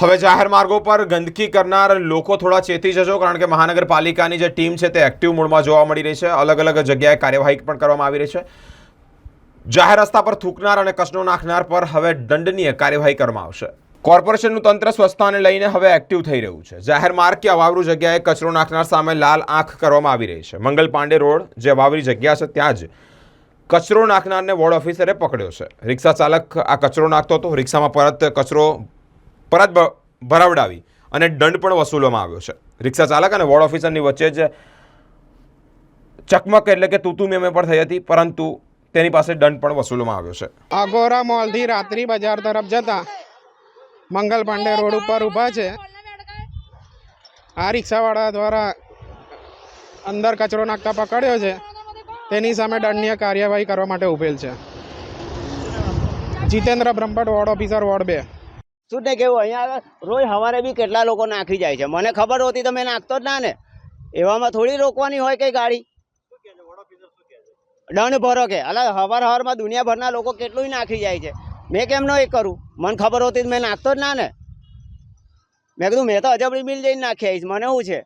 હવે જાહેર માર્ગો પર ગંદકી કરનાર લોકો થોડા ચેતી જજો, કારણ કે મહાનગરપાલિકાની જે ટીમ છે તે એક્ટિવ મોડમાં જોવા મળી રહી છે. અલગ અલગ જગ્યાએ કાર્યવાહી પણ કરવામાં આવી રહી છે. જાહેર રસ્તા પર થૂકનાર અને કચરો નાખનાર પર હવે દંડનીય કાર્યવાહી કરવામાં આવશે. કોર્પોરેશનનું તંત્ર સ્વચ્છતાને લઈને હવે એક્ટિવ થઈ રહ્યું છે. જાહેર માર્ગ કે અવાવરૂ જગ્યાએ કચરો નાખનાર સામે લાલ આંખ કરવામાં આવી રહી છે. મંગલ પાંડે રોડ જે અવાવરી જગ્યા છે, ત્યાં જ કચરો નાખનારને વોર્ડ ઓફિસરે પકડ્યો છે. રિક્ષા ચાલક આ કચરો નાખતો હતો. રિક્ષામાં પરત કચરો પરત ભરાવડાવી અને દંડ પણ વસૂલવામાં આવ્યો છે. રિક્ષા ચાલક અને વોર્ડ ઓફિસરની વચ્ચે જ ચકમક એટલે કે તૂતુ મેમે પણ થઈ હતી, પરંતુ તેની પાસે દંડ પણ વસૂલવામાં આવ્યો છે. અગોરા મોલથી રાત્રિ બજાર તરફ જતા મંગલ પાંડે રોડ ઉપર ઊભા છે. આ રિક્ષાવાળા દ્વારા અંદર કચરો નાખતા પકડ્યો છે. તેની સામે દંડનીય કાર્યવાહી કરવા માટે ઉભેલ છે. Jitendra Brahmbhatt, ward officer, ward બે. શું ને કેવું, અહીંયા રોજ સવારે બી કેટલા લોકો નાખી જાય છે? મને ખબર હોતી તો મેં નાખતો જ ના ને. એવામાં થોડી રોકવાની હોય કઈ ગાડી? દંડ ભરો કે. અલા, હવાર હવારમાં દુનિયાભરના લોકો કેટલું નાખી જાય છે. મેં કેમ ન એ કરું? મને ખબર હોતી મેં નાખતો જ ના ને. મેં કીધું, મેં તો અજબડી મિલ જઈને નાખી આવીશ. મને શું છે?